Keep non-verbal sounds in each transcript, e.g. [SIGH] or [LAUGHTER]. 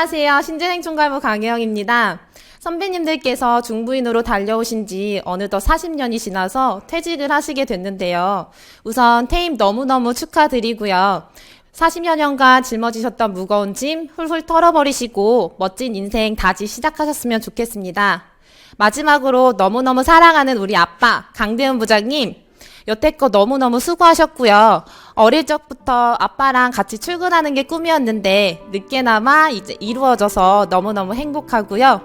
안녕하세요. 신재생 총괄부 강혜영입니다. 선배님들께서 중부인으로 달려오신 지 어느덧 40년이 지나서 퇴직을 하시게 됐는데요. 우선 퇴임 너무너무 축하드리고요. 40여 년간 짊어지셨던 무거운 짐 훌훌 털어버리시고 멋진 인생 다시 시작하셨으면 좋겠습니다. 마지막으로 너무너무 사랑하는 우리 아빠 강대훈 부장님 여태껏 너무너무 수고하셨고요. 어릴 적부터 아빠랑 같이 출근하는 게 꿈이었는데 늦게나마 이제 이루어져서 너무너무 행복하고요.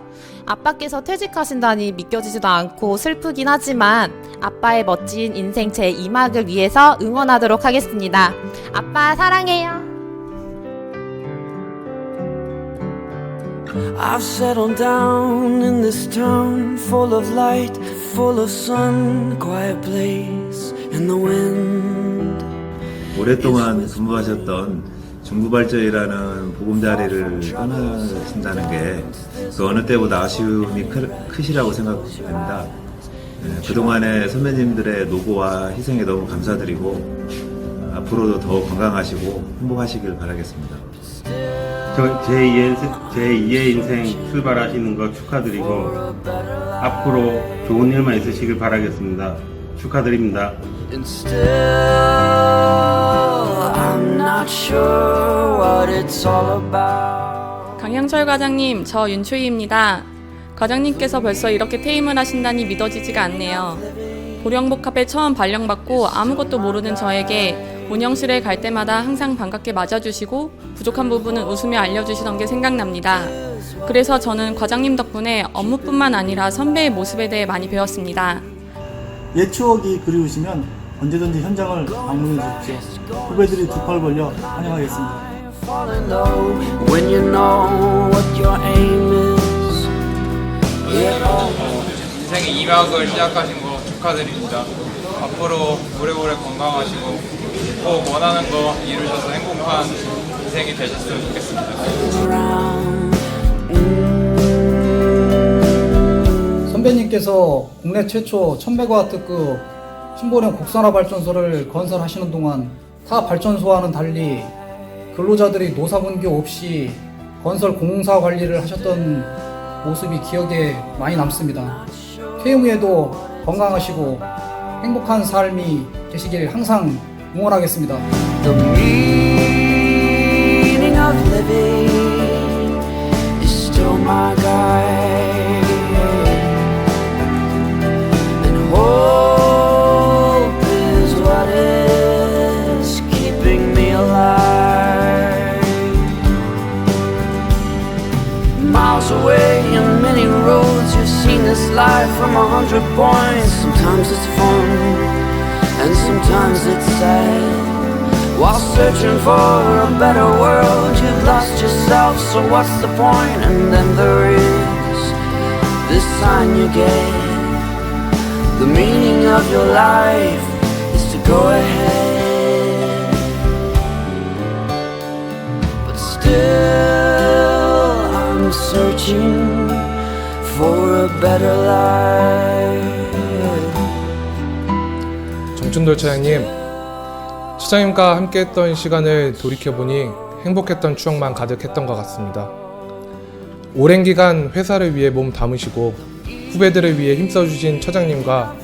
아빠께서 퇴직하신다니 믿겨지지도 않고 슬프긴 하지만 아빠의 멋진 인생 제 2막을 위해서 응원하도록 하겠습니다. 아빠 사랑해요. I've settled down in this town full of light, full of sun, quiet place in the wind. 오랫동안 근무하셨던 중부발전이라는 보금자리를 떠나신다는 게 그 어느 때보다 아쉬움이 크, 크시라고 생각됩니다. 예, 그동안의 선배님들의 노고와 희생에 너무 감사드리고 앞으로도 더욱 건강하시고 행복하시길 바라겠습니다. 저 제2의, 제2의 인생 출발하시는 거 축하드리고 앞으로 좋은 일만 있으시길 바라겠습니다. 축하드립니다. And still, I'm not sure what it's all about. 강향철 과장님, 저 윤초희입니다. 과장님께서 벌써 이렇게 퇴임을 하신다니 믿어지지가 않네요. 보령복합에 처음 발령받고 아무것도 모르는 저에게 운영실에 갈 때마다 항상 반갑게 맞아주시고 부족한 부분은 웃으며 알려주시던 게 생각납니다. 그래서 저는 과장님 덕분에 업무뿐만 아니라 선배의 모습에 대해 많이 배웠습니다. 옛 추억이 그리우시면 언제든지 현장을 방문해 주십시오. 후배들이 두 팔 벌려 환영하겠습니다. 인생의 2막을 시작하신 거 축하드립니다. 앞으로 오래오래 건강하시고 꼭 원하는 거 이루셔서 행복한 인생이 되셨으면 좋겠습니다. 선배님께서 국내 최초 1100W급 신보령 국산화 발전소를 건설하시는 동안 타 발전소와는 달리 근로자들이 노사분교 없이 건설 공사 관리를 하셨던 모습이 기억에 많이 남습니다. 퇴임 후에도 건강하시고 행복한 삶이 되시길 항상 응원하겠습니다. The hundred points. Sometimes it's fun and sometimes it's sad. While searching for a better world, you've lost yourself, so what's the point? And then there is this sign you gave. The meaning of your life is to go ahead. But still, I'm searching for a better life. 정춘돌 차장님, 차장님과 함께했던 시간을 돌이켜보니 행복했던 추억만 가득했던 것 같습니다. 오랜 기간 회사를 위해 몸 담으시고 후배들을 위해 힘써주신 처장님과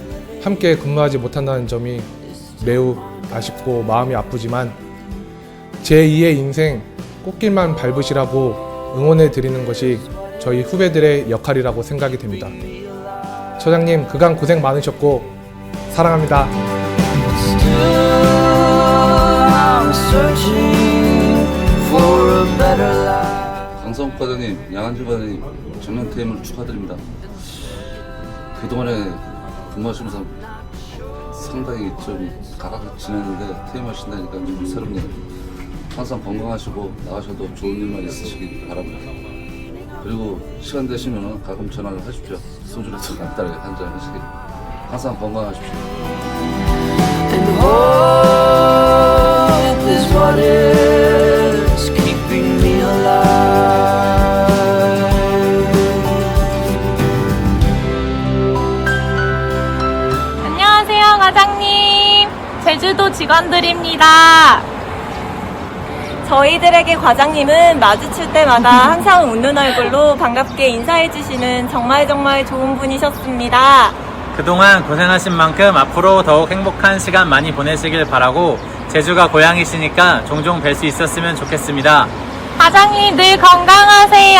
함께 근무하지 못한다는 점이 매우 아쉽고 마음이 아프지만 제2의 인생 꽃길만 밟으시라고 응원해 드리는 것이 저희 후배들의 역할이라고 생각이 됩니다. 처장님 그간 고생 많으셨고 사랑합니다. Still, I'm searching for a better life. 강성 과장님, 양한주 과장님 정년 퇴임을 축하드립니다. 그동안에 근무하시면서 상당히 좀 가깝게 지냈는데 퇴임하신다니까 좀 새롭네요. 항상 건강하시고 나가셔도 좋은 일만 있으시기 바랍니다. 그리고 시간 되시면 가끔 전화를 하십시오. 소주라도 간단하게 한 잔 하시길. 항상 건강하십시오. 안녕하세요, 과장님. 제주도 직원들입니다. 저희들에게 과장님은 마주칠 때마다 [LAUGHS] 항상 웃는 얼굴로 반갑게 인사해주시는 정말 정말 좋은 분이셨습니다. 그동안 고생하신 만큼 앞으로 더욱 행복한 시간 많이 보내시길 바라고 제주가 고향이시니까 종종 뵐 수 있었으면 좋겠습니다. 과장님 늘 건강하세요.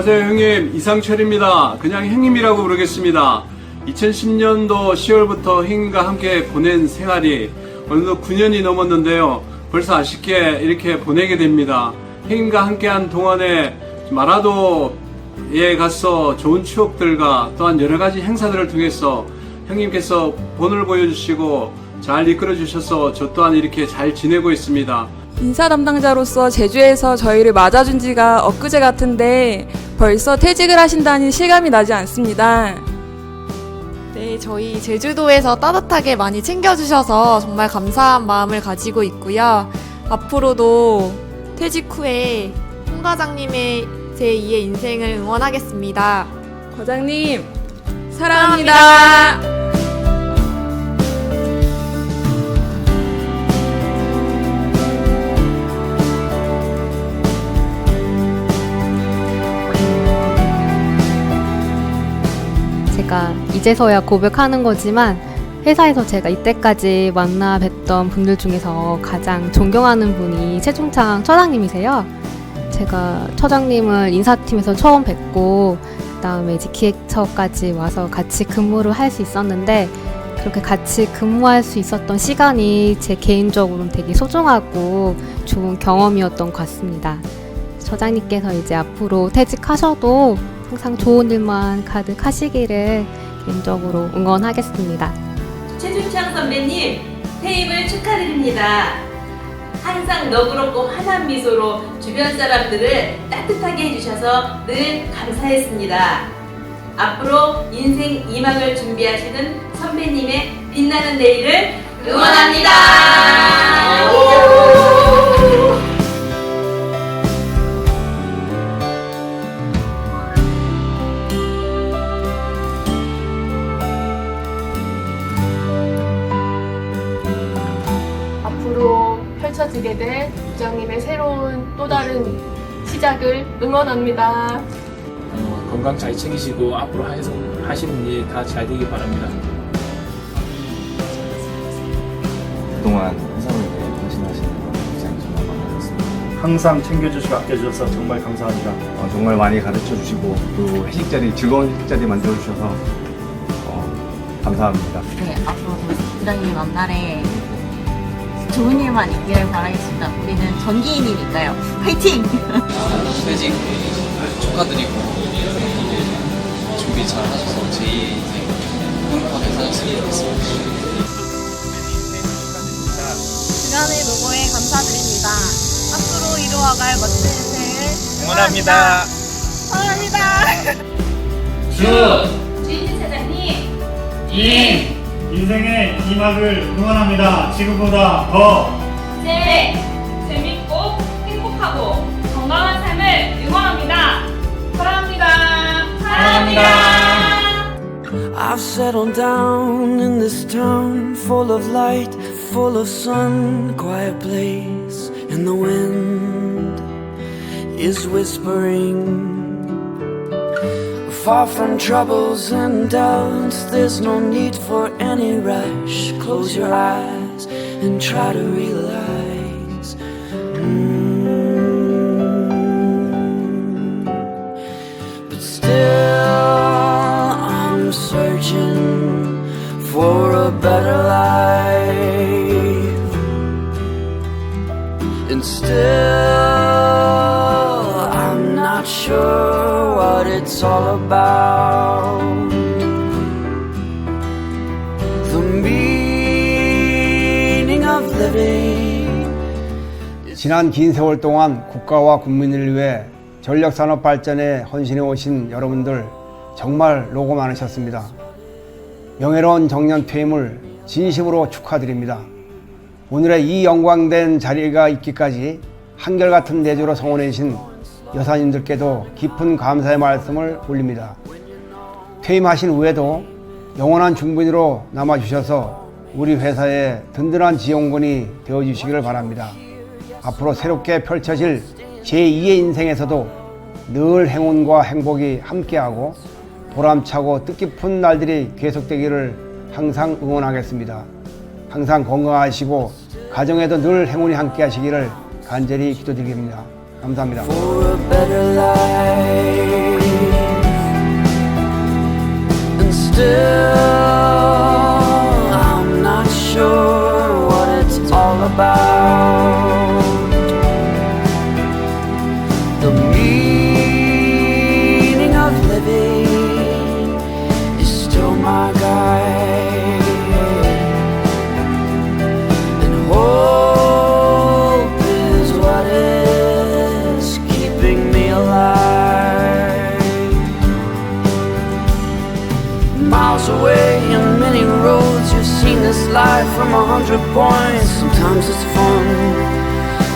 안녕하세요 형님 이상철입니다. 그냥 형님이라고 부르겠습니다. 2010년도 10월부터 형님과 함께 보낸 생활이 어느덧 9년이 넘었는데요. 벌써 아쉽게 이렇게 보내게 됩니다. 형님과 함께한 동안에 마라도에 가서 좋은 추억들과 또한 여러 가지 행사들을 통해서 형님께서 본을 보여주시고 잘 이끌어 주셔서 저 또한 이렇게 잘 지내고 있습니다. 인사 담당자로서 제주에서 저희를 맞아준 지가 엊그제 같은데 벌써 퇴직을 하신다니 실감이 나지 않습니다. 네, 저희 제주도에서 따뜻하게 많이 챙겨주셔서 정말 감사한 마음을 가지고 있고요. 앞으로도 퇴직 후에 홍 과장님의 제2의 인생을 응원하겠습니다. 과장님, 사랑합니다. 제가 이제서야 고백하는 거지만 회사에서 제가 이때까지 만나 뵀던 분들 중에서 가장 존경하는 분이 최종창 처장님이세요. 제가 처장님을 인사팀에서 처음 뵙고 그다음에 이제 기획처까지 와서 같이 근무를 할 수 있었는데 그렇게 같이 근무할 수 있었던 시간이 제 개인적으로는 되게 소중하고 좋은 경험이었던 것 같습니다. 처장님께서 이제 앞으로 퇴직하셔도 항상 좋은 일만 가득하시기를 개인적으로 응원하겠습니다. 최준창 선배님 퇴임을 축하드립니다. 항상 너그럽고 환한 미소로 주변 사람들을 따뜻하게 해주셔서 늘 감사했습니다. 앞으로 인생 2막을 준비하시는 선배님의 빛나는 내일을 응원합니다. 펼쳐지게 될 부장님의 새로운 또 다른 시작을 응원합니다. 건강 잘 챙기시고 앞으로 하시- 하시는 일 다 잘 되길 바랍니다. 그동안 회사를 부장님 정말 많으셨습니다. 항상 챙겨주시고 아껴주셔서 정말 감사합니다. 어, 정말 많이 가르쳐 주시고 또 회식 자리 즐거운 회식 자리 만들어 주셔서 어, 감사합니다. 네, 앞으로도 부장님 앞날에 좋은 일만 있기를 바라겠습니다. 우리는 전기인이니까요. 화이팅! 퇴직 축하드리고 준비 잘 하셔서 제2의 인생 행복하게 사셨으면 좋겠습니다. 주간의 노고에 감사드립니다. 앞으로 이루어갈 멋진 인생을 응원합니다. 사랑합니다. 주인지 사장님 인 인생의 이막을 응원합니다. 지금보다 더 네, 재밌고 행복하고 건강한 삶을 응원합니다. 사랑합니다. 사랑합니다. I've settled down in this town full of light, full of sun, quiet place, and the wind is whispering. Far from troubles and doubts, there's no need for any rush. Close your eyes and try to realize. mm. 지난 긴 세월 동안 국가와 국민을 위해 전력산업 발전에 헌신해 오신 여러분들 정말 노고 많으셨습니다. 명예로운 정년 퇴임을 진심으로 축하드립니다. 오늘의 이 영광된 자리가 있기까지 한결같은 내조로 성원해 주신 여사님들께도 깊은 감사의 말씀을 올립니다. 퇴임하신 후에도 영원한 중분으로 남아주셔서 우리 회사의 든든한 지원군이 되어주시기를 바랍니다. 앞으로 새롭게 펼쳐질 제2의 인생에서도 늘 행운과 행복이 함께하고 보람차고 뜻깊은 날들이 계속되기를 항상 응원하겠습니다. 항상 건강하시고 가정에도 늘 행운이 함께하시기를 간절히 기도드립니다. 감사합니다. still, sure what it's all about. Life from a hundred points. Sometimes it's fun,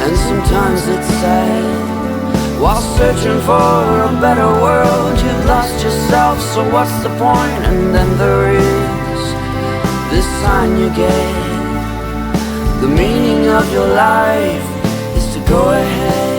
and sometimes it's sad. While searching for a better world, you've lost yourself, so what's the point? And then there is this sign you get. The meaning of your life is to go ahead